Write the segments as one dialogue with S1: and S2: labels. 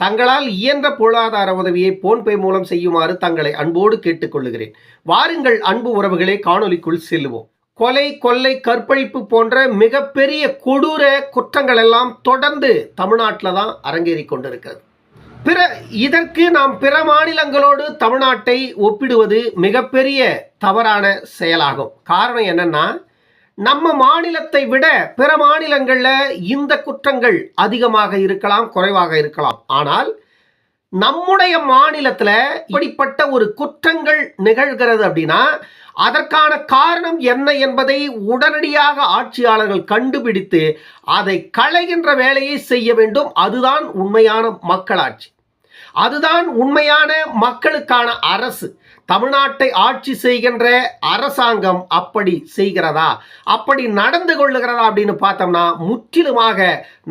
S1: தங்களால் இயன்ற பொருளாதார உதவியை போன்பே மூலம் செய்யுமாறு தங்களை அன்போடு கேட்டுக்கொள்கிறேன் வாருங்கள் அன்பு உறவுகளை காணொலிக்குள் செல்லுவோம். கொலை கொள்ளை கற்பழிப்பு போன்ற மிகப்பெரிய கொடூர குற்றங்கள் எல்லாம் தொடர்ந்து தமிழ்நாட்டில் தான் அரங்கேறி கொண்டிருக்கிறது. பிற இதற்கு நாம் பிற மாநிலங்களோடு தமிழ்நாட்டை ஒப்பிடுவது மிகப்பெரிய தவறான செயலாகும். காரணம் என்னன்னா நம்ம மாநிலத்தை விட பிற மாநிலங்களில் இந்த குற்றங்கள் அதிகமாக இருக்கலாம் குறைவாக இருக்கலாம். ஆனால் நம்முடைய மாநிலத்தில் இப்படிப்பட்ட ஒரு குற்றங்கள் நிகழ்கிறது அப்படின்னா அதற்கான காரணம் என்ன என்பதை உடனடியாக ஆட்சியாளர்கள் கண்டுபிடித்து அதை களைகின்ற வேலையை செய்ய வேண்டும். அதுதான் உண்மையான மக்களாட்சி. அதுதான் உண்மையான மக்களுக்கான அரசு. தமிழ்நாட்டை ஆட்சி செய்கின்ற அரசாங்கம் அப்படி செய்கிறதா? அப்படி நடந்து கொள்ளுகிறதா அப்படின்னு பார்த்தோம்னா முற்றிலுமாக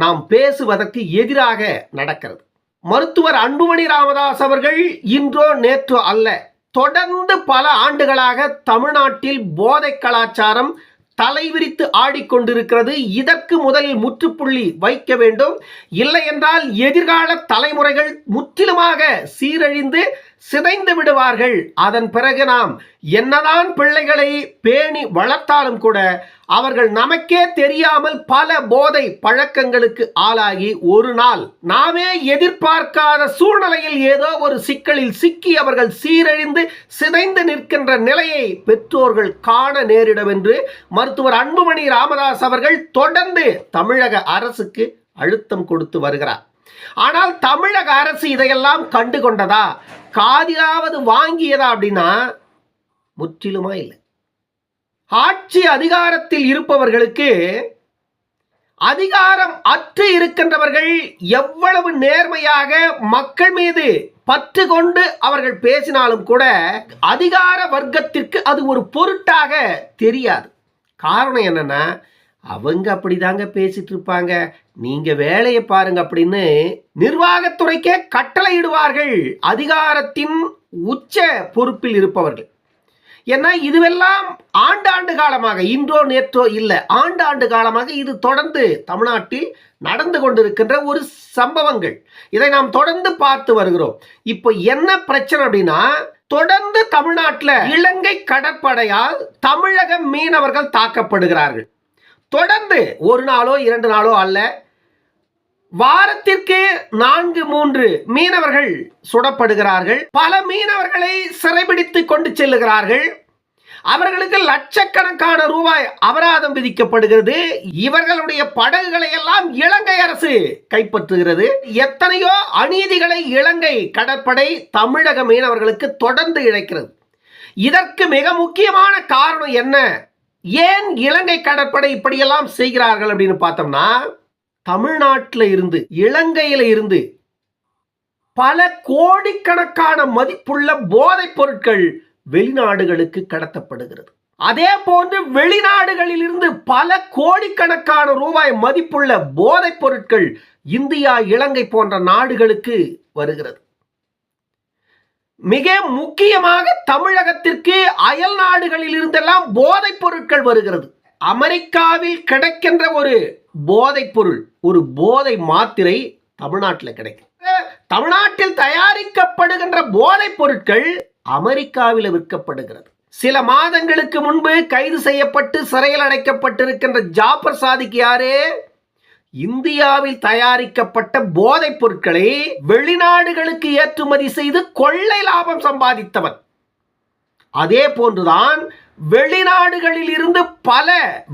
S1: நாம் பேசுவதற்கு எதிராக நடக்கிறது. மருத்துவர் அன்புமணி ராமதாஸ் அவர்கள் இன்றோ நேற்றோ அல்ல தொடர்ந்து பல ஆண்டுகளாக தமிழ்நாட்டில் போதை கலாச்சாரம் தலைவிரித்து ஆடிக்கொண்டிருக்கிறது. இதற்கு முதலில் முற்றுப்புள்ளி வைக்க வேண்டும். இல்லை என்றால் எதிர்கால தலைமுறைகள் முற்றிலுமாக சீரழிந்து சிதைந்து விடுவார்கள். அதன் பிறகு நாம் என்னதான் பிள்ளைகளை பேணி வளர்த்தாலும் கூட அவர்கள் நமக்கே தெரியாமல் பல போதை பழக்கங்களுக்கு ஆளாகி ஒரு நாள் நாமே எதிர்பார்க்காத சூழ்நிலையில் ஏதோ ஒரு சிக்கலில் சிக்கி அவர்கள் சீரழிந்து சிதைந்து நிற்கின்ற நிலையை பெற்றோர்கள் காண நேரிடும் என்று மருத்துவர் அன்புமணி ராமதாஸ் அவர்கள் தொடர்ந்து தமிழக அரசுக்கு அழுத்தம் கொடுத்து வருகிறார். ஆனால் தமிழக அரசு இதையெல்லாம் கண்டு கொண்டதா காதிலாவது வாங்கியதா அப்படின்னா முற்றிலுமா இல்லை. ஆட்சி அதிகாரத்தில் இருப்பவர்களுக்கு அதிகாரம் அற்று இருக்கின்றவர்கள் எவ்வளவு நேர்மையாக மக்கள் மீது பற்று கொண்டு அவர்கள் பேசினாலும் கூட அதிகார வர்க்கத்திற்கு அது ஒரு பொருட்டாக தெரியாது. காரணம் என்னன்னா அவங்க அப்படிதாங்க பேசிட்டு இருப்பாங்க நீங்க வேலையை பாருங்க அப்படின்னு நிர்வாகத்துறைக்கே கட்டளையிடுவார்கள். அதிகாரத்தின் உச்ச பொறுப்பில் இருப்பவர்கள். ஏன்னா இதுவெல்லாம் ஆண்டாண்டு காலமாக இன்றோ நேற்றோ இல்லை ஆண்டாண்டு காலமாக இது தொடர்ந்து தமிழ்நாட்டில் நடந்து கொண்டிருக்கின்ற ஒரு சம்பவங்கள். இதை நாம் தொடர்ந்து பார்த்து வருகிறோம். இப்போ என்ன பிரச்சனை அப்படின்னா தொடர்ந்து தமிழ்நாட்டில் இலங்கை கடற்படையால் தமிழக மீனவர்கள் தாக்கப்படுகிறார்கள். தொடர்ந்து ஒரு நாளோ இரண்டு நாளோ அல்ல வாரத்திற்கு நான்கு மூன்று மீனவர்கள் சுடப்படுகிறார்கள். பல மீனவர்களை சிறைபிடித்து கொண்டு செல்லுகிறார்கள். அவர்களுக்கு லட்சக்கணக்கான ரூபாய் அபராதம் விதிக்கப்படுகிறது. இவர்களுடைய படகுகளை எல்லாம் இலங்கை அரசு கைப்பற்றுகிறது. எத்தனையோ அநீதிகளை இலங்கை கடற்படை தமிழக மீனவர்களுக்கு தொடர்ந்து இழைக்கிறது. இதற்கு மிக முக்கியமான காரணம் என்ன? ஏன் இலங்கை கடற்படை இப்படியெல்லாம் செய்கிறார்கள் அப்படின்னு பார்த்தோம்னா தமிழ்நாட்டில் இருந்து இலங்கையில் இருந்து பல கோடிக்கணக்கான மதிப்புள்ள போதைப் பொருட்கள் வெளிநாடுகளுக்கு கடத்தப்படுகிறது. அதே போன்று வெளிநாடுகளில் இருந்து பல கோடிக்கணக்கான ரூபாய் மதிப்புள்ள போதைப் பொருட்கள் இந்தியா இலங்கை போன்ற நாடுகளுக்கு வருகிறது. மிக முக்கியமாக தமிழகத்திற்கு அயல் நாடுகளில் இருந்தெல்லாம் போதைப் பொருட்கள் வருகிறது. அமெரிக்காவில் கிடைக்கின்ற ஒரு போதைப் பொருள் ஒரு போதை மாத்திரை தமிழ்நாட்டில் கிடைக்கும். தமிழ்நாட்டில் தயாரிக்கப்படுகின்ற போதைப் பொருட்கள் அமெரிக்காவில் விற்கப்படுகிறது. சில மாதங்களுக்கு முன்பு கைது செய்யப்பட்டு சிறையில் அடைக்கப்பட்டிருக்கின்ற ஜாபர் சாதிக்கு யாரு? இந்தியாவில் தயாரிக்கப்பட்ட போதைப் பொருட்களை வெளிநாடுகளுக்கு ஏற்றுமதி செய்து கொள்ளை லாபம் சம்பாதித்தவன். அதே போன்றுதான் வெளிநாடுகளில் இருந்து பல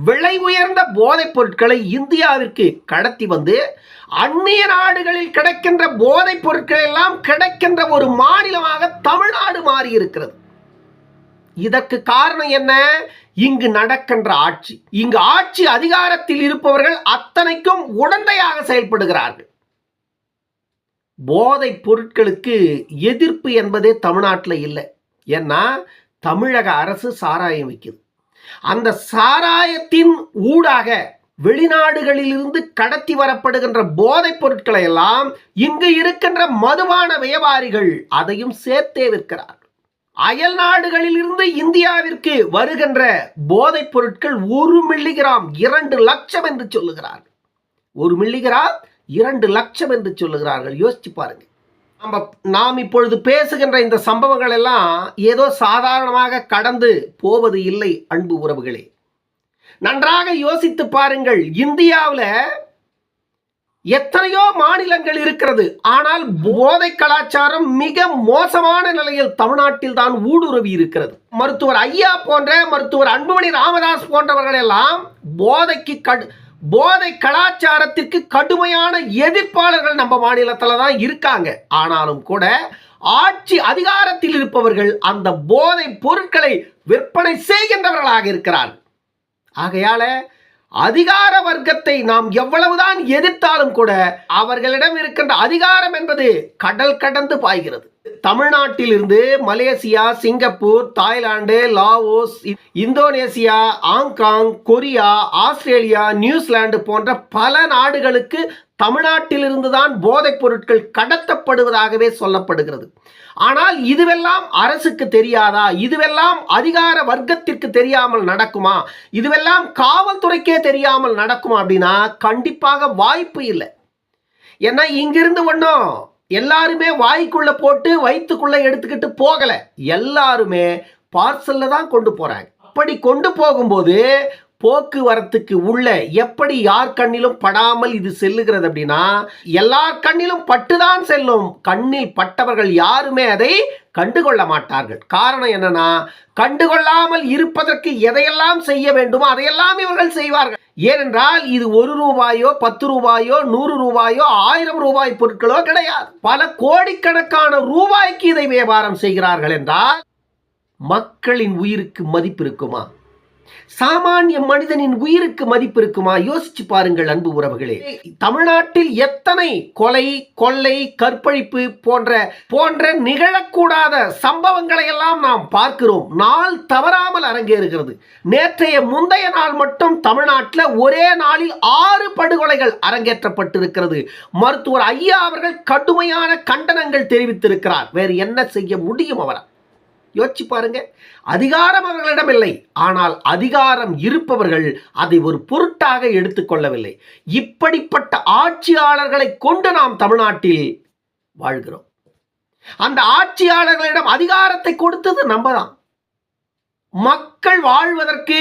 S1: விலை உயர்ந்த போதைப் பொருட்களை இந்தியாவிற்கு கடத்தி வந்து அந்நிய நாடுகளில் கிடைக்கின்ற போதைப் பொருட்கள் எல்லாம் கிடைக்கின்ற ஒரு மாநிலமாக தமிழ்நாடு மாறி இருக்கிறது இதற்கு காரணம் என்ன? இங்கு நடக்கின்ற ஆட்சி. இங்கு ஆட்சி அதிகாரத்தில் இருப்பவர்கள் அத்தனை உடந்தையாக செயல்படுகிறார்கள். போதைப் பொருட்களுக்கு எதிர்ப்பு என்பதே தமிழ்நாட்டில் இல்லை. ஏன்னா தமிழக அரசு சாராயம் வைக்குது அந்த சாராயத்தின் ஊடாக வெளிநாடுகளிலிருந்து கடத்தி வரப்படுகின்ற போதைப் பொருட்களை எல்லாம் இங்கு இருக்கின்ற மதுபான வியாபாரிகள் அதையும் சேர்த்தே விற்கிறார் அயல் நாடுகளில் இருந்து இந்தியாவிற்கு வருகின்ற போதைப் பொருட்கள் ஒரு மில்லிகிராம் இரண்டு லட்சம் என்று சொல்லுகிறார்கள். ஒரு மில்லிகிராம் இரண்டு லட்சம் என்று சொல்லுகிறார்கள். யோசிச்சு பாருங்க. நம்ம நாம் இப்பொழுது பேசுகின்ற இந்த சம்பவங்கள் எல்லாம் ஏதோ சாதாரணமாக கடந்து போவது இல்லை அன்பு உறவுகளே. நன்றாக யோசித்து பாருங்கள். இந்தியாவில் எத்தனையோ மாநிலங்கள் இருக்கிறது. ஆனால் போதை கலாச்சாரம் மிக மோசமான நிலையில் தமிழ்நாட்டில் தான் ஊடுருவி இருக்கிறது. மருத்துவர் ஐயா போன்ற மருத்துவர் அன்புமணி ராமதாஸ் போன்றவர்கள் எல்லாம் போதைக்கு கடு போதை கலாச்சாரத்திற்கு கடுமையான எதிர்ப்பாளர்கள் நம்ம மாநிலத்தில் தான் இருக்காங்க. ஆனாலும் கூட ஆட்சி அதிகாரத்தில் இருப்பவர்கள் அந்த போதை பொருட்களை விற்பனை செய்கின்றவர்களாக இருக்கிறார்கள். ஆகையால அதிகார வர்க்கத்தை நாம் எவ்வளவுதான் எதிர்த்தாலும் கூட அவர்களிடம் இருக்கின்ற அதிகாரம் என்பது கடல் கடந்து பாய்கிறது. தமிழ்நாட்டிலிருந்து Malaysia Singapore Thailand Laos Indonesia Hong Kong Korea Australia New Zealand போன்ற பல நாடுகளுக்கு தமிழ்நாட்டிலிருந்து தான் போதைப் பொருட்கள் கடத்தப்படுவதாகவே சொல்லப்படுகிறது. ஆனால் இதுவெல்லாம் அரசுக்கு தெரியாதா? இதுவெல்லாம் அதிகார வர்க்கத்திற்கு தெரியாமல் நடக்குமா? இதுவெல்லாம் காவல்துறைக்கே தெரியாமல் நடக்குமா அப்படின்னா கண்டிப்பாக வாய்ப்பு இல்லை. ஏன்னா இங்கிருந்து ஒன்றும் எல்லாருமே வாய்க்குள்ளே போட்டு வயிற்றுக்குள்ளே எடுத்துக்கிட்டு போகலை. எல்லாருமே பார்சலில் தான் கொண்டு போகிறாங்க அப்படி கொண்டு போகும்போது போக்குவரத்துக்கு உள்ள எப்படி யார் கண்ணிலும் படாமல் இது செல்லுகிறது அப்படின்னா எல்லார் கண்ணிலும் பட்டுதான் செல்லும். கண்ணில் பட்டவர்கள் யாருமே அதை கண்டுகொள்ள மாட்டார்கள். காரணம் என்னன்னா கண்டுகொள்ளாமல் இருப்பதற்கு எதையெல்லாம் செய்ய வேண்டுமோ அதையெல்லாம் இவர்கள் செய்வார்கள். ஏனென்றால் இது ஒரு ரூபாயோ பத்து ரூபாயோ நூறு ரூபாயோ ஆயிரம் ரூபாய் பொருட்களோ கிடையாது. பல கோடிக்கணக்கான ரூபாய்க்கு இதை வியாபாரம் செய்கிறார்கள் என்றால் மக்களின் உயிருக்கு மதிப்பு இருக்குமா? சாமானிய மனிதனின் உயிருக்கு மதிப்பு இருக்குமா? யோசிச்சு பாருங்கள் அன்பு உறவுகளே. தமிழ்நாட்டில் எத்தனை கொலை கொள்ளை கற்பழிப்பு போன்ற போன்ற நிகழக்கூடாத சம்பவங்களை எல்லாம் நாம் பார்க்கிறோம். நாள் தவறாமல் அரங்கேறுகிறது. நேற்றைய முந்தைய நாள் மட்டும் தமிழ்நாட்டில் ஒரே நாளில் ஆறு படுகொலைகள் அரங்கேற்றப்பட்டிருக்கிறது. மருத்துவர் ஐயா அவர்கள் கடுமையான கண்டனங்கள் தெரிவித்திருக்கிறார். வேறு என்ன செய்ய முடியும் அவரால்? யோசிச்சு பாருங்க. அதிகாரம் அவர்களிடம் இல்லை. ஆனால் அதிகாரம் இருப்பவர்கள் அதை ஒரு பொருட்டாக எடுத்துக்கொள்ளவில்லை இப்படிப்பட்ட ஆட்சியாளர்களை கொண்டு நாம் தமிழ்நாட்டில் வாழ்கிறோம். அந்த ஆட்சியாளர்களிடம் அதிகாரத்தை கொடுத்தது நம்ம தான் மக்கள் வாழ்வதற்கு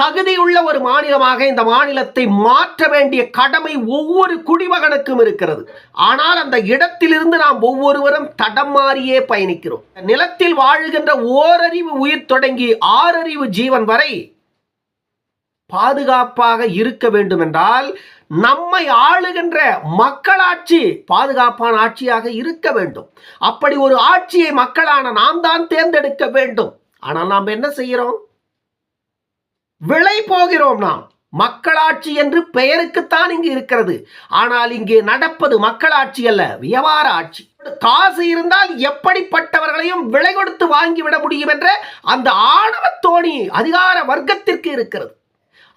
S1: தகுதியுள்ள ஒரு மாநிலமாக இந்த மாநிலத்தை மாற்ற வேண்டிய கடமை ஒவ்வொரு குடிமகனுக்கும் இருக்கிறது. ஆனால் அந்த இடத்திலிருந்து நாம் ஒவ்வொருவரும் தடம் மாறியே பயணிக்கிறோம். நிலத்தில் வாழுகின்ற ஓரறிவு உயிர் தொடங்கி ஆறறிவு ஜீவன் வரை பாதுகாப்பாக இருக்க வேண்டும் என்றால் நம்மை ஆளுகின்ற மக்களாட்சி பாதுகாப்பான ஆட்சியாக இருக்க வேண்டும். அப்படி ஒரு ஆட்சியை மக்களான நாம் தான் தேர்ந்தெடுக்க வேண்டும். ஆனால் நாம் என்ன செய்கிறோம்? விளை போகிறோம் நாம். மக்களாட்சி என்று பெயருக்குத்தான் இங்கு இருக்கிறது. ஆனால் இங்கே நடப்பது மக்களாட்சி அல்ல வியாபார ஆட்சி. காசு இருந்தால் எப்படிப்பட்டவர்களையும் விலை கொடுத்து வாங்கிவிட முடியும் என்ற அந்த ஆணவத்தோணி அதிகார வர்க்கத்திற்கு இருக்கிறது.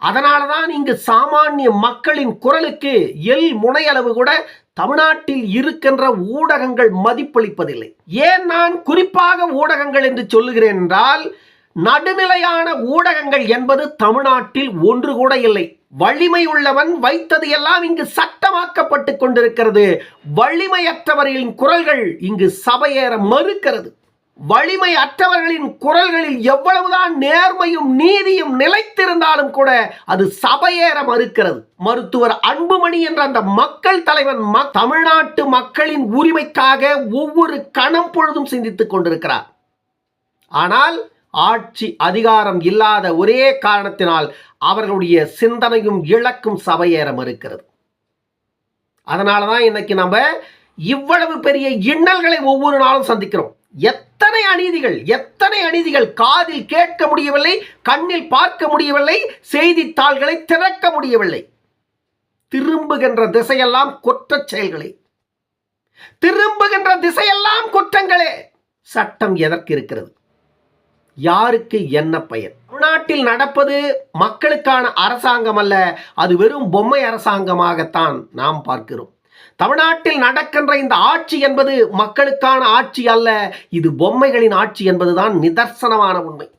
S1: அதனால தான் இங்கு சாமானிய மக்களின் குரலுக்கு எல் முனையளவு கூட தமிழ்நாட்டில் இருக்கின்ற ஊடகங்கள் மதிப்பளிப்பதில்லை. ஏன் நான் குறிப்பாக ஊடகங்கள் என்று சொல்லுகிறேன் என்றால் நடுநிலையான ஊடகங்கள் என்பது தமிழ்நாட்டில் ஒன்று கூட இல்லை. வலிமை உள்ளவன் வைத்தது எல்லாம் இங்கு சட்டமாக்கப்பட்டு கொண்டிருக்கிறது. வலிமையற்றவர்களின் குரல்கள் இங்கு சபையேற மறுக்கிறது. வலிமை அற்றவர்களின் குரல்களில் எவ்வளவுதான் நேர்மையும் நீதியும் நிலைத்திருந்தாலும் கூட அது சபையேற மறுக்கிறது. மருத்துவர் அன்புமணி என்ற அந்த மக்கள் தலைவன் தமிழ்நாட்டு மக்களின் உரிமைக்காக ஒவ்வொரு கணம் பொழுதும் சிந்தித்துக் கொண்டிருக்கிறார். ஆனால் ஆட்சி அதிகாரம் இல்லாத ஒரே காரணத்தினால் அவர்களுடைய சிந்தனையும் இழக்கும் சபையேற மறுக்கிறது. அதனால தான் இன்னைக்கு நம்ம இவ்வளவு பெரிய இன்னல்களை ஒவ்வொரு நாளும் சந்திக்கிறோம். எத்தனை அநீதிகள் எத்தனை அநீதிகள் காதில் கேட்க முடியவில்லை கண்ணில் பார்க்க முடியவில்லை செய்தித்தாள்களை திறக்க முடியவில்லை. திரும்புகின்ற திசையெல்லாம் குற்ற செயல்களே. திரும்புகின்ற திசையெல்லாம் குற்றங்களே. சட்டம் எதற்கு இருக்கிறது? யாருக்கு என்ன பயன் தமிழ்நாட்டில் நடப்பது மக்களுக்கான அரசாங்கம் அல்ல அது வெறும் பொம்மை அரசாங்கமாகத்தான் நாம் பார்க்கிறோம். தமிழ்நாட்டில் நடக்கின்ற இந்த ஆட்சி என்பது மக்களுக்கான ஆட்சி அல்ல இது பொம்மைகளின் ஆட்சி என்பதுதான் நிதர்சனமான உண்மை.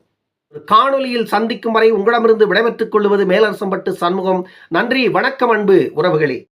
S1: காணொலியில் சந்திக்கும் வரை உங்களிடமிருந்து விடைபெற்றுக் கொள்வது மேலரசம்பட்டு சண்முகம். நன்றி வணக்கம் அன்பு உறவுகளே.